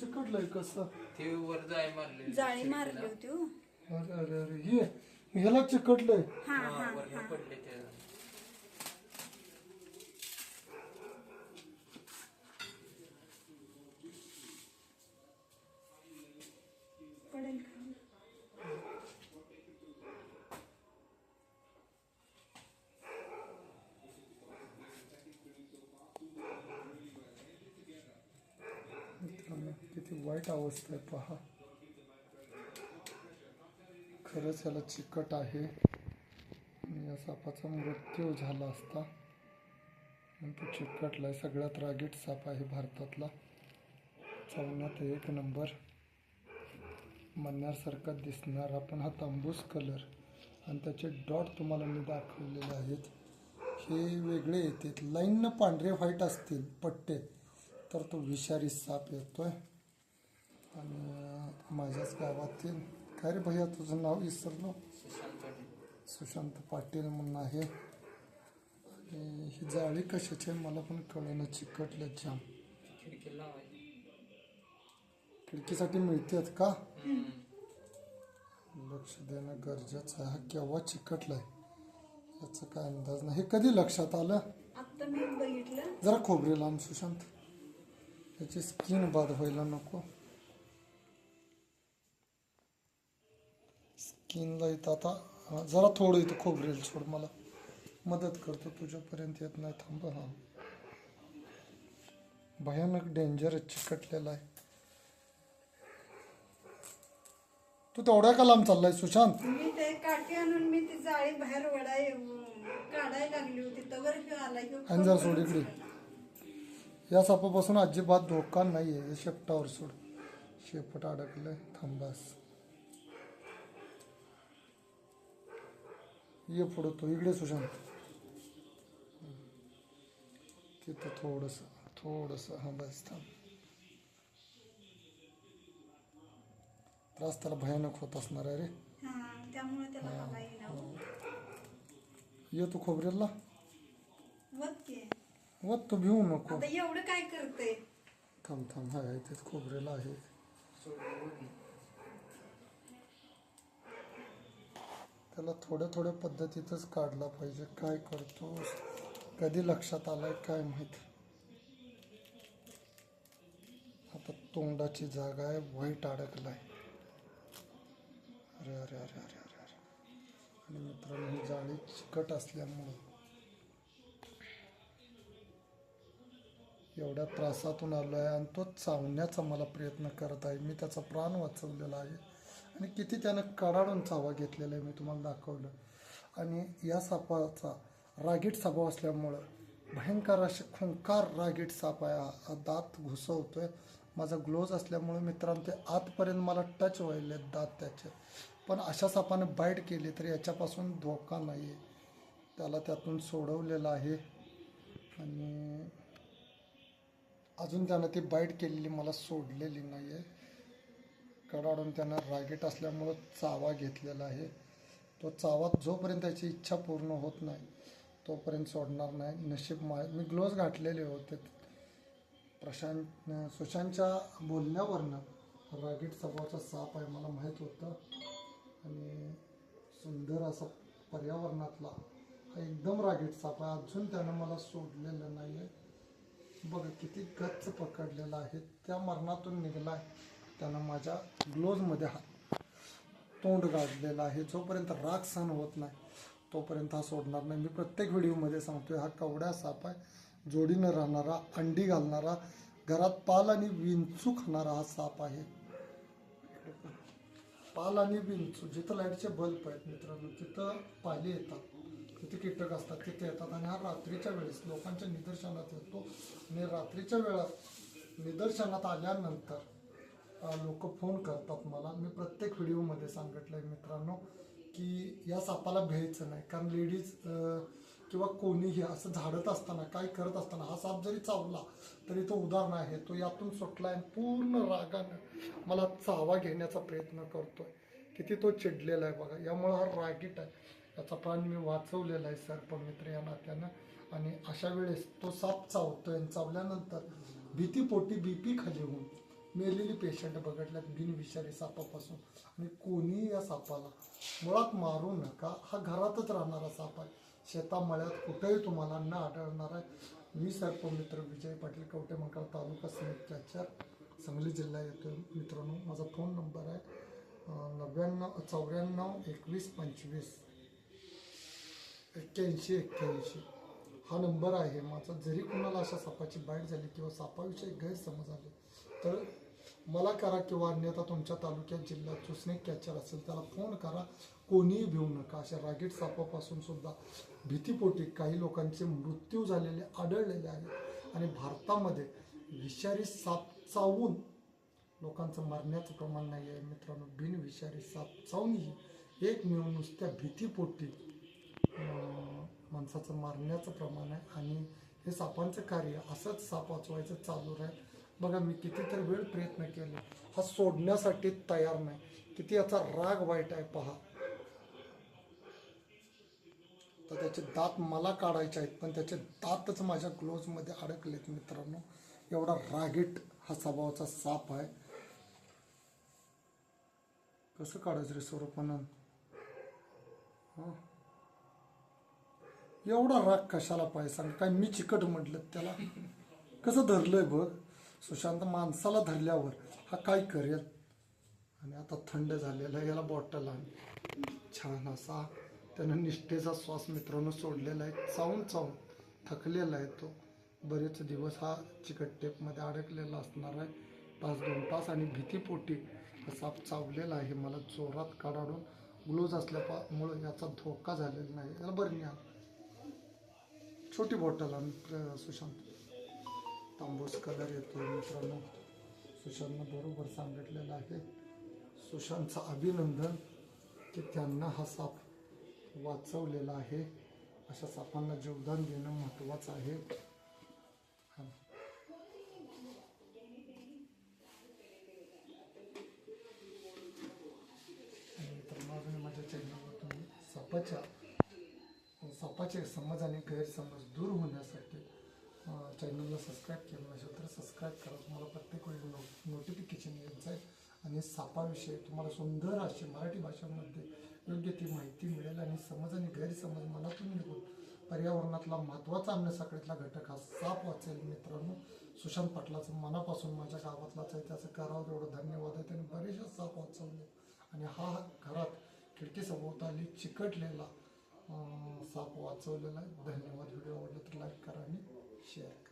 चिकटलंय कसं? ते वर जाय मारले. जाळी मारली होती हो. अरे अरे अरे हे ह्याला चिकटलंय. हा हा वर पडले ते पडेल का? मित्रांनो, किती वाईट अवस्था आहे पहा. खरंच याला चिकट आहे. आणि या सापाचा मृत्यू झाला असता पण तो आहे सगळ्यात रागीट साप आहे भारतातला. चवण्यात एक नंबर. म्हणण्यासारखा दिसणारा. पण हा तांबूस कलर आणि त्याचे डॉट तुम्हाला मी दाखवलेले आहेत. हे वेगळे येतात. लाईननं पांढरे व्हाईट असतील पट्टे तर तो विषारी साप येतोय. आणि माझ्याच गावातील काय रे भैया तुझं नाव विसरलो? सुशांत पाटील. सुशांत पाटील म्हणून आहे. आणि ही जाळी कशाची आहे? मला पण कळेना चिकटलं लावायची खिडकीसाठी मिळतात का? लक्ष देणं गरजेचं आहे. हा केव्हा चिकटलाय? याचा काय अंदाज नाही. हे कधी लक्षात आलं? आत्ता मी बघितलं. जरा खोबरे लांब सुशांत. याची स्किन बाद व्हायला नको. स्किनला इथं आता. जरा थोडं इथं खोबरेल सोड मला मदत करतो तुझ्यापर्यंत येत नाही थांब हा भयानक डेंजर चिकटलेला आहे. तू तेवढ्या का लांब चाललाय सुशांत. मी ते काठी आणून मी ती जाळी बाहेर वडाय काढायला लागली होती तवर आला ह्यो आणि जरा सोड इकडे. या सापापासून अजिबात धोका नाही आहे शेपटावर सोड. शेपट अडकलंय थांबास ये पुढं तो इकडे सुशांत। तिथं थोडस थोडस हा बस थांब त्रास त्याला भयानक होत असणार आहे रे। हा हो. तू खोबरेलला बघ की व तू भिवू नको. एवढं काय करते थांब थांब हाय तेच खोबरेला आहे. त्याला थोड्या थोड्या पद्धतीतच काढला पाहिजे. काय करतो? कधी लक्षात आलाय काय माहीत? आता तोंडाची जागा आहे वाईट अडकलाय. अरे अरे अरे अरे अरे अरे. आणि मित्रांनो ही जाळी चिकट असल्यामुळं एवढ्या त्रासातून आलो आहे आणि तो चावण्याचा मला प्रयत्न करत आहे. मी त्याचा प्राण वाचवलेला आहे. आणि किती त्यानं कडाडून चावा घेतलेला आहे मी तुम्हाला दाखवलं. आणि या सापाचा रागीट स्वभाव असल्यामुळं भयंकर असे खुंकार रागीट साप आहे. हा. दात दात घुसवतोय. माझा ग्लोज असल्यामुळे मित्रांनो ते आतपर्यंत मला टच व्हायले दात त्याचे. पण अशा सापाने बाईट केली तर याच्यापासून धोका नाही आहे त्याला त्यातून सोडवलेलं आहे. आणि अजून त्यानं ती बाईट केलेली मला सोडलेली नाही आहे कडाडून त्यांना रागीट असल्यामुळं चावा घेतलेला आहे. तो चावा जोपर्यंत त्याची इच्छा पूर्ण होत नाही तोपर्यंत सोडणार नाही. नशीब मा मी ग्लोव्ज घातलेले होते. प्रशांत सुशांतच्या बोलण्यावरनं रागीट स्वभावाचा साप आहे मला माहीत होतं. आणि सुंदर असा पर्यावरणातला हा एकदम रागीट साप आहे. अजून त्यानं मला सोडलेलं नाही आहे बघा किती गच्च पकडलेला आहे. त्या मरणातून निघालाय. त्यानं माझ्या ग्लोजमध्ये हा तोंड गाडलेलं आहे. जोपर्यंत राग सहन होत नाही तोपर्यंत हा सोडणार नाही. मी प्रत्येक व्हिडिओमध्ये सांगतोय हा कवड्या साप आहे जोडीनं राहणारा अंडी घालणारा घरात पाल आणि विंचू खाणारा हा साप आहे. पाल आणि विंचू जिथं लाईटचे बल्ब आहेत मित्रांनो तिथं पाली येतात. तिथे कीटक असतात तिथे येतात. आणि हा रात्रीच्या वेळेस लोकांच्या निदर्शनात येतो. आणि रात्रीच्या वेळात निदर्शनात आल्यानंतर लोक फोन करतात मला. मी प्रत्येक व्हिडिओमध्ये सांगितलं आहे मित्रांनो की या सापाला भ्यायचं नाही. कारण लेडीज किंवा कोणीही असं झाडत असताना काय करत असताना हा साप जरी चावला तरी तो उदाहरण आहे तो यातून सुटला आणि पूर्ण रागानं मला चावा घेण्याचा प्रयत्न करतोय. किती तो चिडलेला आहे बघा. यामुळं हा रागीट आहे. याचा प्राण मी वाचवलेला आहे सर्पमित्र या नात्यानं. आणि अशा वेळेस तो साप चावतोय आणि चावल्यानंतर भीतीपोटी बीपी खाली होऊन मेलेली पेशंट बघितल्यात बिनविषारी सापापासून. आणि कोणी या सापाला मुळात मारू नका. हा घरातच राहणारा साप आहे. शेतामळ्यात कुठेही तुम्हाला न आढळणार आहे. मी सर्पमित्र विजय पाटील कवटे मंकाळ तालुका समित्याच्या सांगली जिल्हा येतो मित्रांनो माझा फोन नंबर आहे नव्याण्णव चौऱ्याण्णव एकवीस पंचवीस एक्क्याऐंशी एक्क्याऐंशी. हा नंबर आहे माझा. जरी कुणाला अशा सापाची बाईट झाली किंवा सापाविषयी गैरसमज आले तर मला करा किंवा अन्यथा तुमच्या तालुक्यात जिल्ह्यात जो स्नेक कॅचर असेल त्याला फोन करा. कोणीही भिवू नका. अशा रागीट सापापासून सुद्धा भीतीपोटी काही लोकांचे मृत्यू झालेले आढळलेले आहेत. आणि भारतामध्ये विषारी साप चावून लोकांचं मरण्याचं प्रमाण नाही आहे मित्रांनो बिनविषारी साप चावूनही एक मिळून नुसत्या भीतीपोटी माणसाचं मारण्याचं प्रमाण आहे. आणि हे सापांचं कार्य असंच साप वाचवायचं चालू राहील. बघा मी कितीतरी वेळ प्रयत्न केले. हा सोडण्यासाठी तयार नाही. किती याचा राग वाईट आहे पहा. तर त्याचे दात मला काढायचे आहेत पण त्याचे दातच माझ्या ग्लोजमध्ये अडकलेत मित्रांनो. एवढा रागीट हा स्वभावाचा साप आहे. कसं काढायचं रे स्वरूपानंद एवढा राग कशाला पाहिजे? सांग. काय मी चिकट म्हटलं त्याला? कसं धरलंय बघ. सुशांत माणसाला धरल्यावर हा काय करेल? आणि आता थंड झालेला आहे, याला बॉटल आहे छान असा त्यानं निष्ठेचा श्वास मित्रांनो सोडलेला आहे. चावून चावून थकलेला आहे तो. बरेच दिवस हा चिकट टेपमध्ये अडकलेला असणार आहे. तास दोन तास आणि भीतीपोटी साप चावलेला आहे. मला जोरात काढाडून ग्लोज असल्यामुळं याचा धोका झालेला नाही. याला बरं न्या छोटी बॉटल आणि सुशांत. तांबूस कलर येतो मित्रांनो. सुशांतनं बरोबर सांगितलेलं आहे. सुशांतचं अभिनंदन की त्यांना हा साप वाचवलेला आहे. अशा सापांना जीवदान देणं महत्त्वाचं आहे. मित्रांनो माझ्या चॅनलवर तुम्ही सापाच्या सापाचे समज आणि गैरसमज दूर होण्यासाठी चॅनलला सबस्क्राईब केलं नसेल तर सबस्क्राईब करा. तुम्हाला प्रत्येक वेळी नो नोटिफिकेशन येत जाईल. आणि सापाविषयी तुम्हाला सुंदर अशी मराठी भाषेमध्ये योग्य ती माहिती मिळेल आणि समज आणि गैरसमज मनातून निघून पर्यावरणातला महत्त्वाचा अन्नसाखळीतला घटक हा साप वाचेल. मित्रांनो सुशांत पाटलाचं मनापासून माझ्या गावातलाच आहे. त्याचं करावं तेवढं धन्यवाद आहे. त्यांनी बरेचसे साप वाचवले. आणि हा घरात खिडकी सभोवताली चिकटलेला साप वाचवलेला आहे. धन्यवाद. व्हिडिओ आवडला तर लाईक करा आणि शेअर करा